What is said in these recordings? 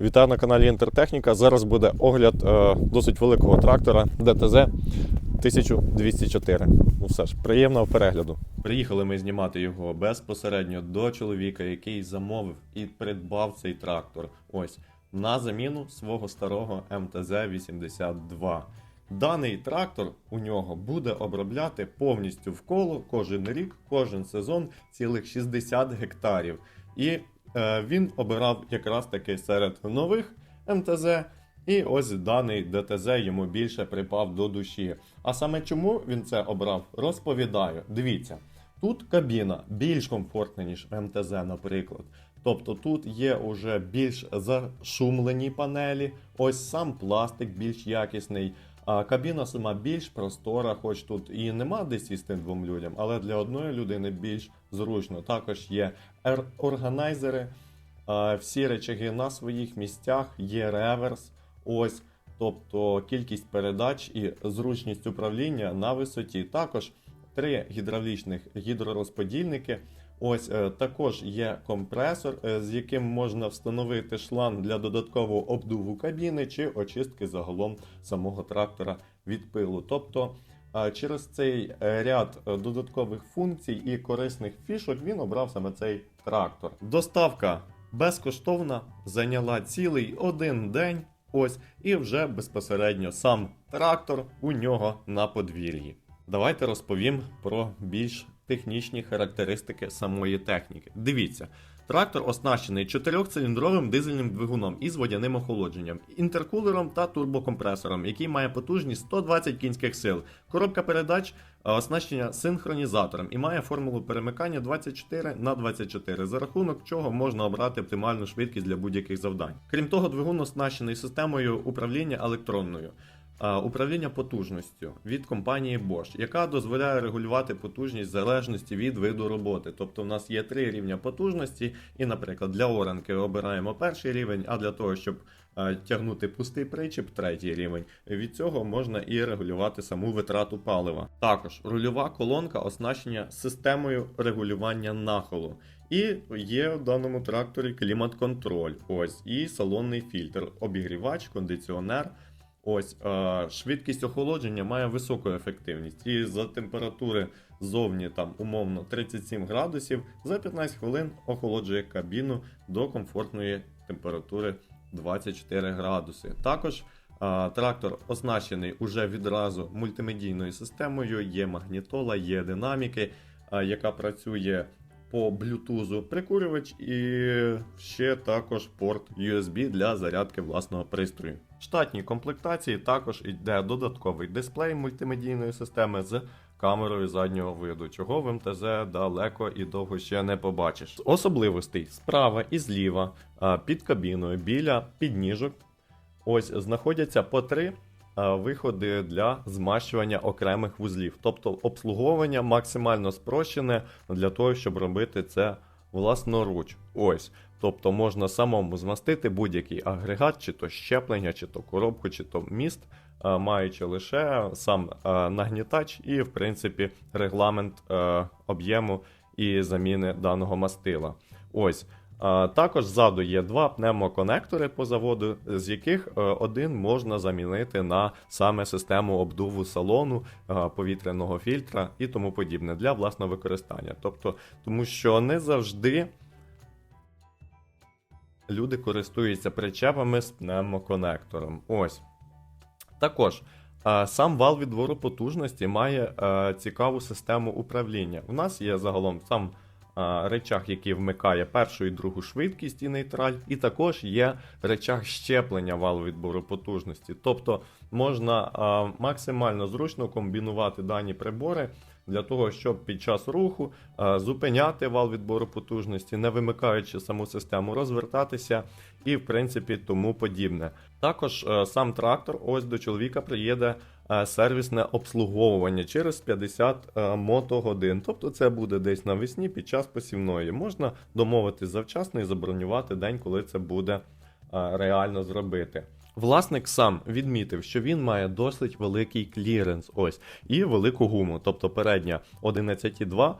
Вітаю на каналі Інтертехніка. Зараз буде огляд е, досить великого трактора ДТЗ 1204. Ну все ж, приємного перегляду. Приїхали ми знімати його безпосередньо до чоловіка, який замовив і придбав цей трактор. Ось на заміну свого старого МТЗ-82. Даний трактор у нього буде обробляти повністю в коло кожен рік, кожен сезон цілих 60 гектарів. І він обирав якраз таки серед нових МТЗ. І ось даний ДТЗ йому більше припав до душі. А саме чому він це обрав, розповідаю. Дивіться, тут кабіна більш комфортна, ніж МТЗ, наприклад. Тобто тут є уже більш зашумлені панелі, ось сам пластик більш якісний. А кабіна сама більш простора, хоч тут і нема де сісти двом людям, але для одної людини більш зручно. Також є органайзери, всі речаги на своїх місцях, є реверс. Ось, тобто кількість передач і зручність управління на висоті. Також три гідравлічних гідророзподільники. Ось е, також є компресор, е, з яким можна встановити шланг для додаткового обдуву кабіни чи очистки загалом самого трактора від пилу. Тобто е, через цей ряд додаткових функцій і корисних фішок він обрав саме цей трактор. Доставка безкоштовна, зайняла цілий один день. Ось, і вже безпосередньо сам трактор у нього на подвір'ї. Давайте розповім про більш технічні характеристики самої техніки. Дивіться, трактор оснащений чотирьохциліндровим дизельним двигуном із водяним охолодженням, інтеркулером та турбокомпресором, який має потужність 120 кінських сил. Коробка передач оснащена синхронізатором і має формулу перемикання 24 на 24, за рахунок чого можна обрати оптимальну швидкість для будь-яких завдань. Крім того, двигун оснащений системою управління електронною. Е, Управління потужністю від компанії Bosch, яка дозволяє регулювати потужність залежності від виду роботи. Тобто, в нас є три рівня потужності, і, наприклад, для оранки обираємо перший рівень, а для того, щоб е, тягнути пустий причіп, третій рівень. Від цього можна і регулювати саму витрату палива. Також рульова колонка оснащена системою регулювання нахилу. І є в даному тракторі клімат-контроль. Ось і салонний фільтр, обігрівач, кондиціонер. Ось швидкість охолодження має високу ефективність. І за температури зовні там умовно 37 градусів, за 15 хвилин охолоджує кабіну до комфортної температури 24 градуси. Також трактор оснащений уже відразу мультимедійною системою. Є магнітола, є динаміки, яка працює по блютузу прикурювач і ще також порт USB для зарядки власного пристрою. Штатній комплектації також йде додатковий дисплей мультимедійної системи з камерою заднього виду, чого в МТЗ далеко і довго ще не побачиш. З Особливостей справа і зліва під кабіною біля підніжок ось знаходяться по три виходи для змащування окремих вузлів. Тобто обслуговування максимально спрощене для того, щоб робити це власноруч. Ось. Тобто можна самому змастити будь-який агрегат, чи то щеплення, чи то коробку, чи то міст, маючи лише сам нагнітач і, в принципі, регламент е, об'єму і заміни даного мастила. Ось. Також ззаду є два пневмоконектори по заводу, з яких е, один можна замінити на саме систему обдуву салону, е, повітряного фільтра і тому подібне для власного використання. Тобто, тому що не завжди люди користуються причепами з пневмоконектором. Ось. Також. е, Сам вал відбору потужності має е, цікаву систему управління. У нас є загалом сам а, речах, який вмикає першу і другу швидкість і нейтраль, і також є речах щеплення валу відбору потужності. Тобто можна а, максимально зручно комбінувати дані прибори для того, щоб під час руху зупиняти вал відбору потужності, не вимикаючи саму систему, розвертатися і, в принципі, тому подібне. Також е, сам трактор, ось до чоловіка приїде е, сервісне обслуговування через 50 е, мотогодин. Тобто це буде десь навесні під час посівної. Можна домовитись завчасно і забронювати день, коли це буде е, реально зробити. Власник сам відмітив, що він має досить великий кліренс, ось, і велику гуму. Тобто передня 11,2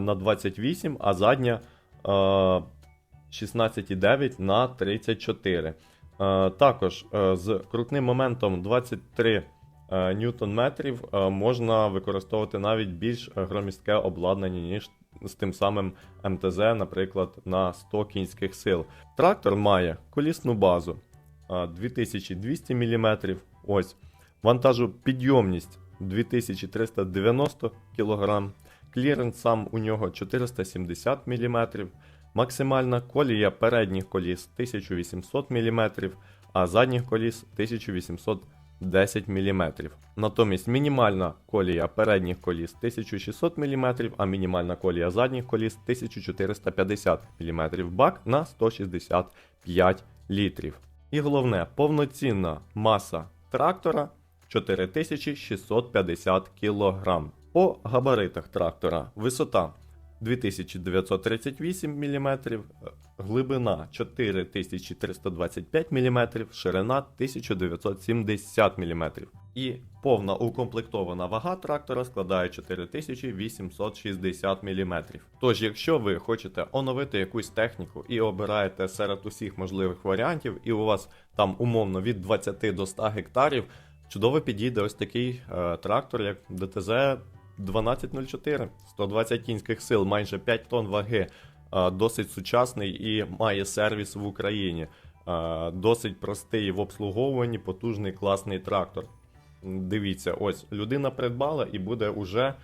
на 28, а задня 16,9 на 34. Е, Також е, з крутним моментом 23 е, ньютон-метрів е, можна використовувати навіть більш громістке обладнання, ніж з тим самим МТЗ, наприклад, на 100 кінських сил. Трактор має колісну базу 2200 мм. Ось вантажопідйомність 2390 кг. Кліренс сам у нього 470 мм. Максимальна колія передніх коліс 1800 мм, а задніх коліс 1810 мм. Натомість мінімальна колія передніх коліс 1600 мм, а мінімальна колія задніх коліс 1450 мм. Бак на 165 літрів. І головне, повноцінна маса трактора 4650 кг. По габаритах трактора висота 2938 мм, глибина 4325 мм, ширина 1970 мм. І повна укомплектована вага трактора складає 4860 мм. Тож, якщо ви хочете оновити якусь техніку і обираєте серед усіх можливих варіантів, і у вас там умовно від 20 до 100 гектарів, чудово підійде ось такий е, трактор, як ДТЗ 1204, 120 кінських сил, майже 5 тонн ваги, досить сучасний і має сервіс в Україні. Досить простий в обслуговуванні, потужний, класний трактор. Дивіться, ось людина придбала і буде уже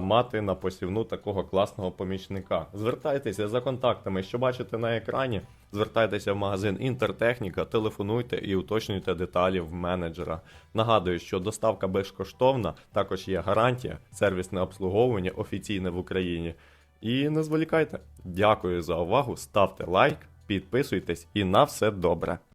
мати на посівну такого класного помічника. Звертайтеся за контактами, що бачите на екрані. Звертайтеся в магазин Інтертехніка, телефонуйте і уточнюйте деталі в менеджера. Нагадую, що доставка безкоштовна, також є гарантія, сервісне обслуговування офіційне в Україні. І не зволікайте. Дякую за увагу, ставте лайк, підписуйтесь і на все добре.